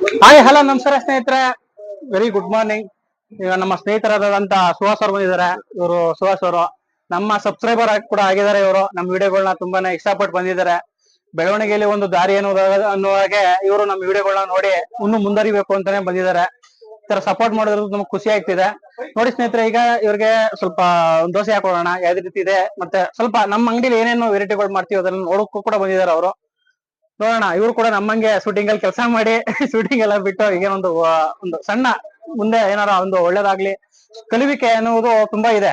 Hi hello ನಮಸ್ಕಾರ ಸ್ನೇಹಿತರೆ. Very good morning ಈಗ ನಮ್ಮ ಸ್ನೇಹಿತರಾದಂತ ಸುಹಾಸ್ ಅವರು ಬಂದಿದ್ದಾರೆ. ಇವರು ಸುಹಾಸ್ ಅವರು ನಮ್ಮ ಸಬ್ಸ್ಕ್ರೈಬರ್ ಕೂಡ ಆಗಿದ್ದಾರೆ ಇವರು. ನಮ್ಮ ವಿಡಿಯೋಗಳನ್ನ ತುಂಬಾನೇ ಇಷ್ಟಪಟ್ಟು ಬಂದಿದ್ದಾರೆ. ಬೆಳವಣಿಗೆಯಲ್ಲಿ ಒಂದು ದಾರಿ ಅನ್ನೋದ ಅನ್ನೋ ಹಾಗೆ ಇವರು ನಮ್ಮ ವಿಡಿಯೋಗಳನ್ನ ನೋಡಿ ಇನ್ನು ಮುಂದರಿಬೇಕು ಅಂತಾನೆ ಬಂದಿದ್ದಾರೆ. ತರ ಸಪೋರ್ಟ್ ಮಾಡಿದ್ರು ನಮ್ಗೆ ಖುಷಿ ಆಗ್ತಿದೆ. ನೋಡಿ ಸ್ನೇಹಿತರೆ, ಈಗ ಇವ್ರಿಗೆ ಸ್ವಲ್ಪ ದೋಸೆ ಹಾಕೊಳ್ಳೋಣ ಯಾವ್ದು ರೀತಿ ಇದೆ. ಮತ್ತೆ ಸ್ವಲ್ಪ ನಮ್ಮ ಅಂಗಡಿಲಿ ಏನೇನು ವೆರೈಟಿಗಳು ಮಾಡ್ತೀವಿ ಅದನ್ನ ನೋಡಕ್ಕೂ ಕೂಡ ಬಂದಿದ್ದಾರೆ ಅವರು. ನೋಡೋಣ, ಇವ್ರು ಕೂಡ ನಮ್ಮಂಗೆ ಶೂಟಿಂಗ್ ಅಲ್ಲಿ ಕೆಲಸ ಮಾಡಿ ಶೂಟಿಂಗ್ ಎಲ್ಲ ಬಿಟ್ಟು ಈಗ ಒಂದು ಒಂದು ಸಣ್ಣ ಮುಂದೆ ಏನಾರ ಒಂದು ಒಳ್ಳೇದಾಗ್ಲಿ, ಕಲಿವಿಕೆ ಅನ್ನುವುದು ತುಂಬಾ ಇದೆ.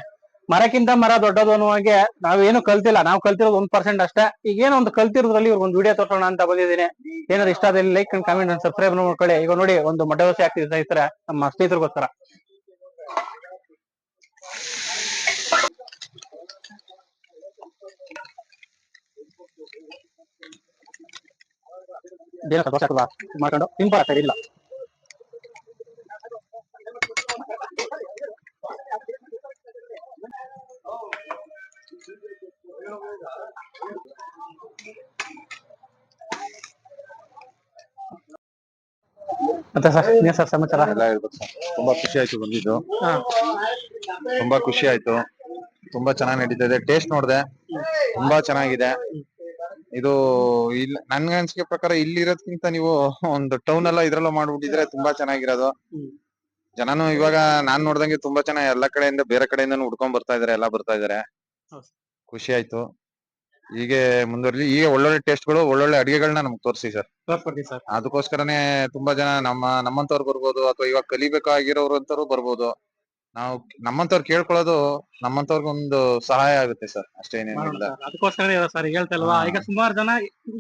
ಮರಕ್ಕಿಂತ ಮರ ದೊಡ್ಡದು ಅನ್ನುವಾಗೆ ನಾವೇನು ಕಲ್ತಿಲ್ಲ, ನಾವು ಕಲ್ತಿರೋದು ಒಂದ್ ಪರ್ಸೆಂಟ್ ಅಷ್ಟೇ. ಈಗ ಏನೋ ಒಂದು ಕಲ್ತಿರೋದ್ರಲ್ಲಿ ಇವ್ರಿಗೆ ಒಂದು ವಿಡಿಯೋ ತೋರ್ಸೋಣ ಅಂತ ಬಂದಿದ್ದೀನಿ. ಏನಾದ್ರು ಇಷ್ಟ ಆದ್ರೆ like and comment and subscribe ಮಾಡ್ಕೊಳ್ಳಿ. ಈಗ ನೋಡಿ, ಒಂದು ಮೊಟ್ಟೆ ದೋಸೆ ಆಗ್ತಿದೆ ಸ್ನೇಹಿತರೆ ನಮ್ಮ ಸ್ನೇಹಿತರಿಗೋಸ್ಕರ. ಬೇರೆ ದೋಸೆ ಹಾಕಲ್ವಾ ಮಾಡ್ಕೊಂಡು ಸಿಂಪಲ್ ಆಗ್ತಾ ಇಲ್ಲ? ಮತ್ತೆ ಸರ್ ಇನ್ನೇನ್ ಸರ್ ಸಮಾಚಾರ? ಎಲ್ಲ ಹೇಳ್ಬೇಕು ಸರ್. ತುಂಬಾ ಖುಷಿ ಆಯ್ತು ಬಂದಿದ್ದು. ಹಾ. ತುಂಬಾ ಖುಷಿ ಆಯ್ತು. ತುಂಬಾ ಚೆನ್ನಾಗಿ ನಡೀತಿದೆ ಟೇಸ್ಟ್ ನೋಡ್ದೆ. ತುಂಬಾ ಚೆನ್ನಾಗಿದೆ. ಇದು ಇಲ್ಲ ನನ್ ಅನ್ಸಿಕೆ ಪ್ರಕಾರ ಇಲ್ಲಿ ಇರೋದ್ಕಿಂತ ನೀವು ಒಂದು ಟೌನ್ ಎಲ್ಲ ಇದ್ರಲ್ಲ ಮಾಡ್ಬಿಟ್ಟಿದ್ರೆ ತುಂಬಾ ಚೆನ್ನಾಗಿರೋದು. ಜನಾನು ಇವಾಗ ನಾನ್ ನೋಡ್ದಂಗೆ ತುಂಬಾ ಚೆನ್ನಾಗಿ ಎಲ್ಲಾ ಕಡೆಯಿಂದ ಬೇರೆ ಕಡೆಯಿಂದ ಹುಡ್ಕೊಂಡ್ ಬರ್ತಾ ಇದಾರೆ ಎಲ್ಲಾ ಬರ್ತಾ ಇದಾರೆ. ಹೌದು. ಖುಷಿ ಆಯ್ತು. ಹೀಗೆ ಮುಂದುವರ್ಲಿ ಈಗ ಒಳ್ಳೊಳ್ಳೆ ಟೇಸ್ಟ್ಗಳು ಒಳ್ಳೊಳ್ಳೆ ಅಡಿಗೆಗಳನ್ನ ನಮ್ಗೆ ತೋರಿಸಿ ಸರ್. ಸರ್. ಅದಕ್ಕೋಸ್ಕರನೇ ತುಂಬಾ ಜನ ನಮ್ಮ ನಮ್ಮಂತವ್ರು ಬರ್ಬೋದು ಅಥವಾ ಇವಾಗ ಕಲಿಬೇಕಾಗಿರೋರು ಅಂತವ್ರು ಬರ್ಬೋದು. ನಾವು ನಮ್ಮಂತವ್ರು ಕೇಳ್ಕೊಳ್ಳೋದು ನಮ್ಮಂತವ್ರಿಗೊಂದು ಸಹಾಯ ಆಗುತ್ತೆ ಸರ್ ಮಾಡೋಣ ಸರ್. ಅದಕ್ಕೋಸ್ಕರ ಸರ್ ಹೇಳ್ತಲ್ವಾ ಹಾ. ಈಗ ಸುಮಾರು ಜನ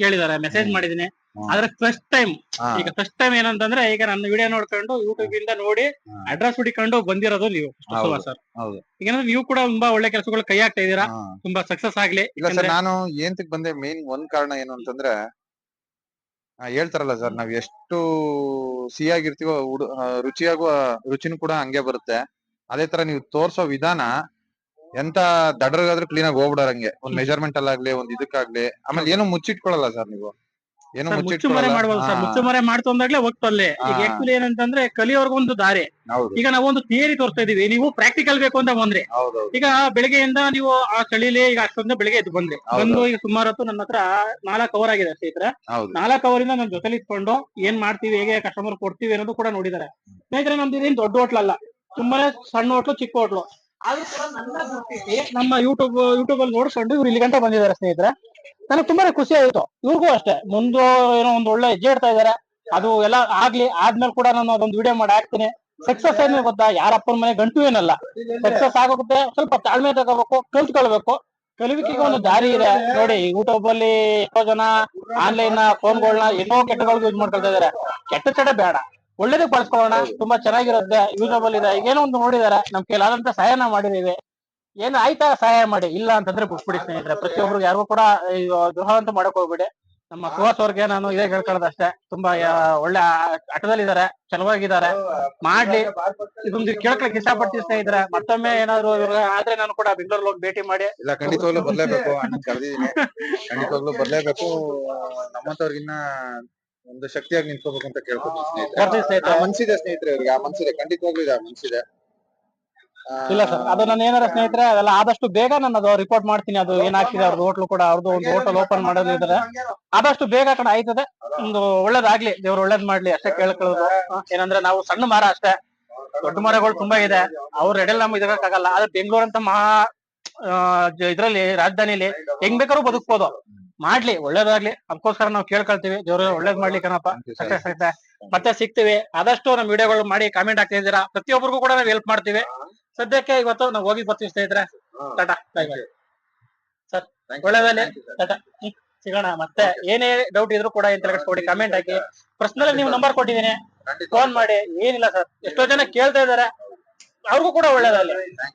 ಹೇಳಿದ್ದಾರೆ ಮೆಸೇಜ್. ಮಾಡಿದೀನಿ. ಆದ್ರೆ ಫಸ್ಟ್ ಟೈಮ್ ಹಾ, ಈಗ ಫಸ್ಟ್ ಟೈಮ್ ಏನಂತಂದ್ರೆ ಈಗ ನನ್ನ ವಿಡಿಯೋ ನೋಡ್ಕೊಂಡು ಯೂಟ್ಯೂಬ್ ಇಂದ ನೋಡಿ ಹಾ. ಅಡ್ರೆಸ್ ಹುಡಿಕೊಂಡು ಬಂದಿರೋದು ನೀವು ಹೌದು. ಸರ್ ಹೌದು. ಈಗ ಏನಂದ್ರೆ ನೀವು ಕೂಡ ತುಂಬಾ ಒಳ್ಳೆ ಕೆಲಸಗಳು ಕೈ ಹಾಕ್ತಾ ಇದೀರಾ ಹಾ. ತುಂಬಾ ಸಕ್ಸಸ್ ಆಗ್ಲಿ ಇಲ್ಲ ಸರ್ ಯಾಕಂದ್ರೆ- ನಾನು ಏಂತಕ್ ಬಂದೆ ಮೇನ್ ಒಂದ್ ಕಾರಣ ಏನು ಅಂತಂದ್ರೆ ಆ, ಹೇಳ್ತಾರಲ್ಲ ಸರ್ ನಾವ್ ಎಷ್ಟು ಸಿಹಿಯಾಗಿರ್ತೀವೋ ಆ, ರುಚಿಯಾಗುವ ರುಚಿನೂ ಕೂಡ ಹಂಗೆ ಬರುತ್ತೆ ಅದೇ ತರ ನೀವು ತೋರ್ಸೋ ವಿಧಾನ ಎಂತ ದಡ್ರಗಾದ್ರೂ ಕ್ಲೀನ್ ಆಗಿ ಹೋಗ್ಬಿಡೋರಂಗೆ. ಒಂದ್. ಮೆಜರ್ಮೆಂಟ್ ಅಲ್ಲಾಗ್ಲಿ ಒಂದ್ ಇದಕ್ಕಾಗ್ಲಿ. ಆಮೇಲೆ ಏನು ಮುಚ್ಚಿಟ್ಕೊಳಲ್ಲ ಸರ್ ನೀವು? ಏನು ಮುಚ್ಚುಮರೆ ಮಾಡ್ಬೋದು ಸರ್ ಮುಚ್ಚುಮರೆ ಮಾಡ್ತು ಅಂದಾಗ್ಲೇ ಹೋಗ್ತಲ್ಲೇ ಈಗ. ಆಕ್ಚುಲಿ ಏನಂತಂದ್ರೆ ಕಲಿಯೋರ್ಗೊಂದು ದಾರಿ. ಈಗ ನಾವು ಒಂದು ಥಿಯರಿ ತೋರಿಸ್ತಾ ಇದೀವಿ. ನೀವು ಪ್ರಾಕ್ಟಿಕಲ್ ಬೇಕು ಅಂತ ಬಂದ್ರೆ. ಈಗ ಬೆಳಿಗ್ಗೆಯಿಂದ ನೀವು ಆ ಚಳಿಲಿ ಈಗ ಅಷ್ಟೊಂದು ಬೆಳಿಗ್ಗೆ ಎದ್ದು ಬಂದ್ರೆ. ಬಂದು ಈಗ ಸುಮಾರು ಹೊತ್ತು ನನ್ನ ಹತ್ರ ನಾಲ್ಕು ಅವರ್ ಆಗಿದೆ ಸ್ನೇಹಿತರ. ನಾಲ್ಕು ಇಂದ ನನ್ನ ಜೊತೆಲಿ ಇಟ್ಕೊಂಡು ಏನ್ ಮಾಡ್ತೀವಿ ಹೇಗೆ ಕಸ್ಟಮರ್ ಕೊಡ್ತೀವಿ ಅನ್ನೋದು ಕೂಡ ನೋಡಿದಾರೆ. ಸ್ನೇಹಿತರೆ ನಮ್ದು ಇದೇನ್ ದೊಡ್ಡ ಹೋಟ್ಲಲ್ಲ ತುಂಬಾನೇ ಸಣ್ಣ ಹೋಟ್ಲು, ಚಿಕ್ಕ ಹೋಟ್ಲು. ನಮ್ಮ ಯೂಟ್ಯೂಬ್ ಯೂಟ್ಯೂಬ್ ಅಲ್ಲಿ ನೋಡ್ಕೊಂಡು ಇವ್ರು ಇಲ್ಲಿ ಗಂಟೆ ಬಂದಿದ್ದಾರೆ ಸ್ನೇಹಿತರೆ. ನನಗೆ ತುಂಬಾನೇ ಖುಷಿ ಆಯ್ತು. ಇವ್ರಿಗೂ ಅಷ್ಟೇ. ಮುಂದೆ ಏನೋ ಒಂದು ಒಳ್ಳೆ ಹೆಜ್ಜೆ ಇಡ್ತಾ ಇದಾರೆ ಅದು ಎಲ್ಲ ಆಗ್ಲಿ, ಆದ್ಮೇಲೆ ಕೂಡ ನಾನು ಅದೊಂದು ವಿಡಿಯೋ ಮಾಡಿ ಹಾಕ್ತೀನಿ. ಸಕ್ಸಸ್ ಏನು ಗೊತ್ತಾ? ಯಾರಪ್ಪನ ಮನೆ ಗಂಟು ಏನಲ್ಲ. ಸಕ್ಸಸ್ ಆಗೋಗುತ್ತೆ. ಸ್ವಲ್ಪ ತಾಳ್ಮೆ ತಗೋಬೇಕು, ಕಲ್ತ್ಕೊಳ್ಬೇಕು. ಕಲಿವಿಕೆಗೆ ಒಂದು ದಾರಿ ಇದೆ. ನೋಡಿ ಯೂಟ್ಯೂಬ್ ಅಲ್ಲಿ ಎಷ್ಟೋ ಜನ ಆನ್ಲೈನ್ ಫೋನ್ಗಳನ್ನ ಏನೋ ಕೆಟ್ಟಗಳಿಗೆ ಯೂಸ್ ಮಾಡ್ಕೊಳ್ತಾ ಇದಾರೆ ಕೆಟ್ಟ ಚಡ ಬೇಡ. ಒಳ್ಳೇದಕ್ಕೆ ಬಳಸ್ಕೊಳ್ಳೋಣ ತುಂಬಾ ಚೆನ್ನಾಗಿರುತ್ತೆ. ಯೂಸಬಲ್ ಇದೆ. ಏನೋ ಒಂದು ನೋಡಿದಾರೆ. ನಮ್ ಕೈಲಾದಂತ ಸಹಾಯನ ಮಾಡಿದೀವಿ ಏನ್ ಆಯ್ತಾ ಸಹಾಯ ಮಾಡಿ? ಇಲ್ಲ ಅಂತಂದ್ರೆ ಬಿಟ್ಬಿಡಿ ಸ್ನೇಹಿತರೆ. ಪ್ರತಿಯೊಬ್ರು ಯಾರಿಗೂ ಕೂಡ ದ್ರೋಹ ಅಂತ ಮಾಡಕ್ ಹೋಗ್ಬಿಡಿ. ನಮ್ಮ ಸುಹಾಸ್ ಅವ್ರಿಗೆ ನಾನು ಇದೇ ಅಷ್ಟೇ ತುಂಬಾ ಒಳ್ಳೆ ಆಟದಲ್ಲಿದ್ದಾರೆ. ಚೆನ್ನಾಗಿದ್ದಾರೆ ಮಾಡ್ಲಿ. ಇದೊಂದು ಕೇಳ್ಕೊಳಕ್ ಇಷ್ಟಪಡ್ತೀನಿ ಸ್ನೇಹಿತರೆ. ಮತ್ತೊಮ್ಮೆ ಏನಾದ್ರು ಆದ್ರೆ ನಾನು ಕೂಡ ಬೆಂಗಳೂರಲ್ಲಿ ಹೋಗಿ ಭೇಟಿ ಮಾಡಿ. ಇಲ್ಲ ಖಂಡಿತವಾಗ್ಲೂ ಬರ್ಲೇಬೇಕು. ಅಣ್ಣ ಕರೆದಿದ್ದೀನಿ. ಖಂಡಿತವಾಗ್ಲೂ ಬರ್ಲೇಬೇಕು. ನಮ್ಮಂತವ್ರಿಗಿನ್ನ ಒಂದು ಶಕ್ತಿಯಾಗಿ ನಿಂತ್ಕೋಬೇಕು ಅಂತ ಕೇಳ್ಕೊತೀನಿ ಸ್ನೇಹಿತರೆ. ಆ ಸ್ನೇಹಿತರೆ ಮನ್ಸಿದೆ ಸ್ನೇಹಿತರೆ ಇವ್ರಿಗೆ ಆ ಮನ್ಸಿದೆ. ಖಂಡಿತವಾಗ್ಲೂ ಇದೆ ಆ ಮನ್ಸಿದೆ. ಆ, ಇಲ್ಲ ಸರ್ ಅದು ನಾನು ಏನಾರ ಸ್ನೇಹಿತರೆ ಅದೆಲ್ಲ ಆದಷ್ಟು ಬೇಗ ನಾನು ಅದು ರಿಪೋರ್ಟ್ ಮಾಡ್ತೀನಿ. ಅದು ಏನಾಗ್ತಿದೆ ಅವ್ರದ್ದು ಹೋಟ್ಲು ಕೂಡ ಅವ್ರದ್ದು ಒಂದು ಹೋಟೆಲ್ ಓಪನ್ ಮಾಡೋದು ಇದ್ರೆ. ಆದಷ್ಟು ಬೇಗ ಕಡೆ ಆಯ್ತದೆ. ಒಂದು ಒಳ್ಳೇದಾಗ್ಲಿ ದೇವ್ರು ಒಳ್ಳೇದ್ ಮಾಡ್ಲಿ ಅಷ್ಟೇ ಕೇಳ್ಕೊಳ್ಳೋದು. ಏನಂದ್ರೆ ನಾವು ಸಣ್ಣ ಮರ ಅಷ್ಟೇ. ದೊಡ್ಡ ಮರಗಳು ತುಂಬಾ ಇದೆ. ಅವ್ರ ಎಡೆಲ್ ನಮ್ಗೆ ಇದಕ್ಕಾಗಲ್ಲ ಆದ್ರೆ ಬೆಂಗಳೂರು ಅಂತ ಮಹಾ ಆ, ಜ- ಇದ್ರಲ್ಲಿ ರಾಜಧಾನಿಲಿ ಹೆಂಗ್ ಬೇಕಾದ್ರೂ ಬದುಕ್ಬೋದು. ಮಾಡ್ಲಿ ಒಳ್ಳೇದಾಗ್ಲಿ. ಅದಕ್ಕೋಸ್ಕರ ನಾವು ಕೇಳ್ಕೊಳ್ತೀವಿ. ದೇವ್ರ ಒಳ್ಳೇದ್ ಮಾಡ್ಲಿ ಕಣಪ್ಪ. ಸಕ್ಸಸ್ ಐತೆ ಮತ್ತೆ ಸಿಗ್ತೀವಿ. ಆದಷ್ಟು ನಮ್ ವಿಡಿಯೋಗಳು ಮಾಡಿ ಕಾಮೆಂಟ್ ಹಾಕ್ತಾ ಇದ್ದೀರಾ ಪ್ರತಿಯೊಬ್ಬರಿಗೂ ಕೂಡ ನಾವು ಹೆಲ್ಪ್ ಮಾಡ್ತೀವಿ. ಸದ್ಯಕ್ಕೆ ಇವತ್ತು ನಾವು ಹೋಗಿ ಬರ್ತೀವಿ ಸ್ನೇಹಿತರೆ. ಟಾಟಾ ಸರ್ ಒಳ್ಳೇದಲ್ಲಿ. ಟಾಟಾ ಸಿಗೋಣ. ಮತ್ತೆ ಏನೇ ಡೌಟ್ ಇದ್ರು ಕೂಡ ಏನ್ ತಲೆಗೆಡ್ಸ್ಕೊಡಿ ಕಾಮೆಂಟ್ ಹಾಕಿ. ಪರ್ಸನಲ್ ನೀವು ನಂಬರ್ ಕೊಟ್ಟಿದ್ದೀನಿ. ಫೋನ್ ಮಾಡಿ. ಏನಿಲ್ಲ ಸರ್. ಎಷ್ಟೋ ಜನ ಕೇಳ್ತಾ ಇದಾರೆ ಅವ್ರಿಗೂ ಕೂಡ ಒಳ್ಳೇದಲ್ಲ.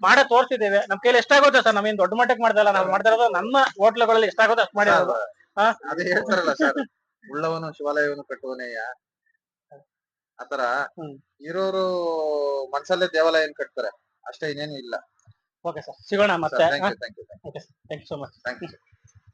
ಮಾಡೇ ತೋರಿಸಿದ್ದೇವೆ. ನಮ್ ಕೈಲಿ ಎಷ್ಟಾಗುತ್ತೆ ಸರ್? ನಮ್ಮೇನ್ ದೊಡ್ಡ ಮಟ್ಟಕ್ಕೆ ಮಾಡ್ದಲ್ಲ? ನಾವು ಮಾಡ್ತಾ ಇರೋದು ನಮ್ಮ ಹೋಟ್ಲುಗಳಲ್ಲಿ ಎಷ್ಟಾಗುತ್ತೆ ಅಷ್ಟು ಮಾಡಿರೋದು? ಅದೇ ಹೇಳ್ತಾರಲ್ಲ ಸರ್ ಉಳ್ಳವನು ಶಿವಾಲಯವನ್ನು ಕಟ್ಟುವನೇಯ ಆತರ. ಇರೋರು ಮನ್ಸಲ್ಲೇ ದೇವಾಲಯನ ಕಟ್ತಾರೆ? ಅಷ್ಟೇ ಇನ್ನೇನು ಇಲ್ಲ. ಓಕೆ ಸರ್ ಸಿಗೋಣ ಮತ್ತೆ thank you so much thank you